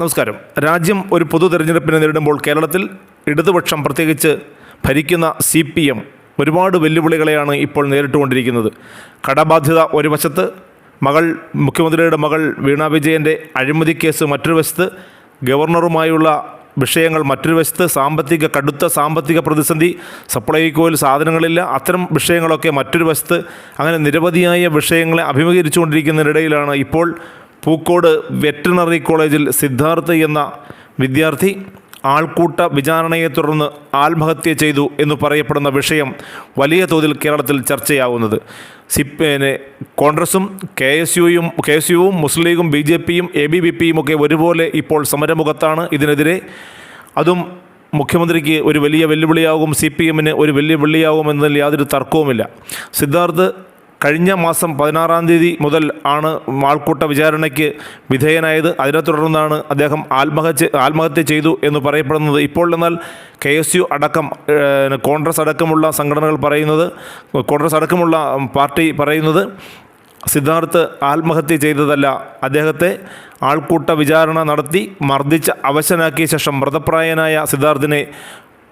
നമസ്കാരം. രാജ്യം ഒരു പൊതു തെരഞ്ഞെടുപ്പിനെ നേരിടുമ്പോൾ കേരളത്തിൽ ഇടതുപക്ഷം പ്രത്യേകിച്ച് ഭരിക്കുന്ന സി പി എം ഒരുപാട് വെല്ലുവിളികളെയാണ് ഇപ്പോൾ നേരിട്ടുകൊണ്ടിരിക്കുന്നത്. കടബാധ്യത ഒരു വശത്ത് മകൾ മുഖ്യമന്ത്രിയുടെ മകൾ വീണ വിജയന്റെ അഴിമതി കേസ് മറ്റൊരു വശത്ത് ഗവർണറുമായുള്ള വിഷയങ്ങൾ മറ്റൊരു വശത്ത് സാമ്പത്തിക കടുത്ത സാമ്പത്തിക പ്രതിസന്ധി സപ്ലൈകോയിൽ സാധനങ്ങളില്ല അത്തരം വിഷയങ്ങളൊക്കെ മറ്റൊരു വശത്ത് അങ്ങനെ നിരവധിയായ വിഷയങ്ങളെ അഭിമുഖീകരിച്ചുകൊണ്ടിരിക്കുന്നതിനിടയിലാണ് ഇപ്പോൾ പൂക്കോട് വെറ്റിനറി കോളേജിൽ സിദ്ധാർത്ഥ് എന്ന വിദ്യാർത്ഥി ആൾക്കൂട്ട വിചാരണയെ തുടർന്ന് ആത്മഹത്യ ചെയ്തു എന്ന് പറയപ്പെടുന്ന വിഷയം വലിയ തോതിൽ കേരളത്തിൽ ചർച്ചയാവുന്നത്. സി പിന്നെ കോൺഗ്രസും കെ എസ് യുയും കെ എസ് യുവും മുസ്ലിം ലീഗും ബി ജെ പിയും എ ബി വി പിയും ഒക്കെ ഒരുപോലെ ഇപ്പോൾ സമരമുഖത്താണ്. ഇതിനെതിരെ അതും മുഖ്യമന്ത്രിക്ക് ഒരു വലിയ വെല്ലുവിളിയാകും സി പി എമ്മിന് ഒരു വലിയ വെള്ളിയാകും എന്നതിൽ യാതൊരു തർക്കവുമില്ല. സിദ്ധാർത്ഥ് കഴിഞ്ഞ മാസം പതിനാറാം തീയതി മുതൽ ആണ് ആൾക്കൂട്ട വിചാരണയ്ക്ക് വിധേയനായത്. അതിനെ തുടർന്നാണ് അദ്ദേഹം ആത്മഹത്യ ആത്മഹത്യ ചെയ്തു എന്ന് പറയപ്പെടുന്നത്. ഇപ്പോൾ എന്നാൽ കെ എസ് യു അടക്കം കോൺഗ്രസ് അടക്കമുള്ള സംഘടനകൾ പറയുന്നത് കോൺഗ്രസ് അടക്കമുള്ള പാർട്ടി പറയുന്നത് സിദ്ധാർത്ഥ് ആത്മഹത്യ ചെയ്തതല്ല. അദ്ദേഹത്തെ ആൾക്കൂട്ട വിചാരണ നടത്തി മർദ്ദിച്ച് അവശനാക്കിയ ശേഷം മൃതപ്രായനായ സിദ്ധാർത്ഥിനെ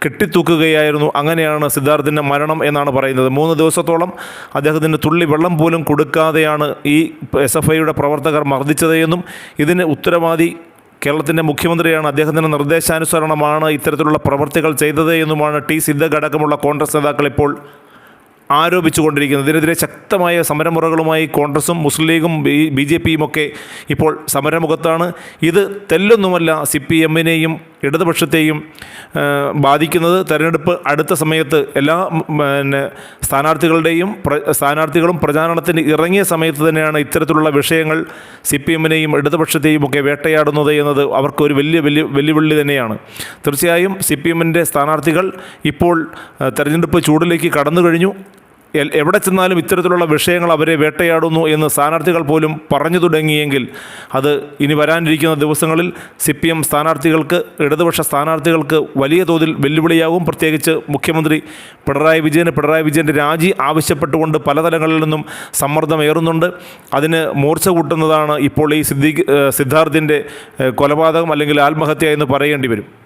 കെട്ടിത്തൂക്കുകയായിരുന്നു. അങ്ങനെയാണ് സിദ്ധാർത്ഥിന്റെ മരണം എന്നാണ് പറയുന്നത്. മൂന്ന് ദിവസത്തോളം അദ്ദേഹത്തിന് തുള്ളി വെള്ളം പോലും കൊടുക്കാതെയാണ് ഈ എസ് എഫ് ഐയുടെ പ്രവർത്തകർ മർദ്ദിച്ചത് എന്നും ഇതിന് ഉത്തരവാദി കേരളത്തിന്റെ മുഖ്യമന്ത്രിയാണ് അദ്ദേഹത്തിന്റെ നിർദ്ദേശാനുസരണമാണ് ഇത്തരത്തിലുള്ള പ്രവർത്തികൾ ചെയ്തത് എന്നുമാണ് ടി സിദ്ധഗ് അടക്കമുള്ള കോൺഗ്രസ് നേതാക്കൾ ഇപ്പോൾ ആരോപിച്ചുകൊണ്ടിരിക്കുന്നത്. ഇതിനെതിരെ ശക്തമായ സമരമുറകളുമായി കോൺഗ്രസും മുസ്ലിം ലീഗും ബി ബി ജെ പിയും ഒക്കെ ഇപ്പോൾ സമരമുഖത്താണ്. ഇത് തെല്ലൊന്നുമല്ല സി പി എമ്മിനെയും ഇടതുപക്ഷത്തെയും ബാധിക്കുന്നത് തെരഞ്ഞെടുപ്പ് അടുത്ത സമയത്ത് എല്ലാ പിന്നെ സ്ഥാനാർത്ഥികളുടെയും സ്ഥാനാർത്ഥികളും പ്രചാരണത്തിന് ഇറങ്ങിയ സമയത്ത് തന്നെയാണ് ഇത്തരത്തിലുള്ള വിഷയങ്ങൾ സി പി എമ്മിനെയും ഇടതുപക്ഷത്തെയും ഒക്കെ വേട്ടയാടുന്നത് എന്നത് അവർക്കൊരു വലിയ വലിയ വെല്ലുവിളി തന്നെയാണ്. തീർച്ചയായും സി പി എമ്മിന്റെ സ്ഥാനാർത്ഥികൾ ഇപ്പോൾ തെരഞ്ഞെടുപ്പ് ചൂടിലേക്ക് കടന്നു കഴിഞ്ഞു. എവിടെ ചെന്നാലും ഇത്തരത്തിലുള്ള വിഷയങ്ങൾ അവരെ വേട്ടയാടുന്നു എന്ന് സ്ഥാനാർത്ഥികൾ പോലും പറഞ്ഞു തുടങ്ങിയെങ്കിൽ അത് ഇനി വരാനിരിക്കുന്ന ദിവസങ്ങളിൽ സി പി എം സ്ഥാനാർത്ഥികൾക്ക് ഇടതുപക്ഷ സ്ഥാനാർത്ഥികൾക്ക് വലിയ തോതിൽ വെല്ലുവിളിയാകും. പ്രത്യേകിച്ച് മുഖ്യമന്ത്രി പിണറായി വിജയന് പിണറായി വിജയന്റെ രാജി ആവശ്യപ്പെട്ടുകൊണ്ട് പലതലങ്ങളിൽ നിന്നും സമ്മർദ്ദമേറുന്നുണ്ട് അതിന് മൂർച്ച കൂട്ടുന്നതാണ് ഇപ്പോൾ ഈ സിദ്ദീഖ് സിദ്ധാർത്ഥിന്റെ കൊലപാതകം അല്ലെങ്കിൽ ആത്മഹത്യ എന്ന് പറയേണ്ടി വരും.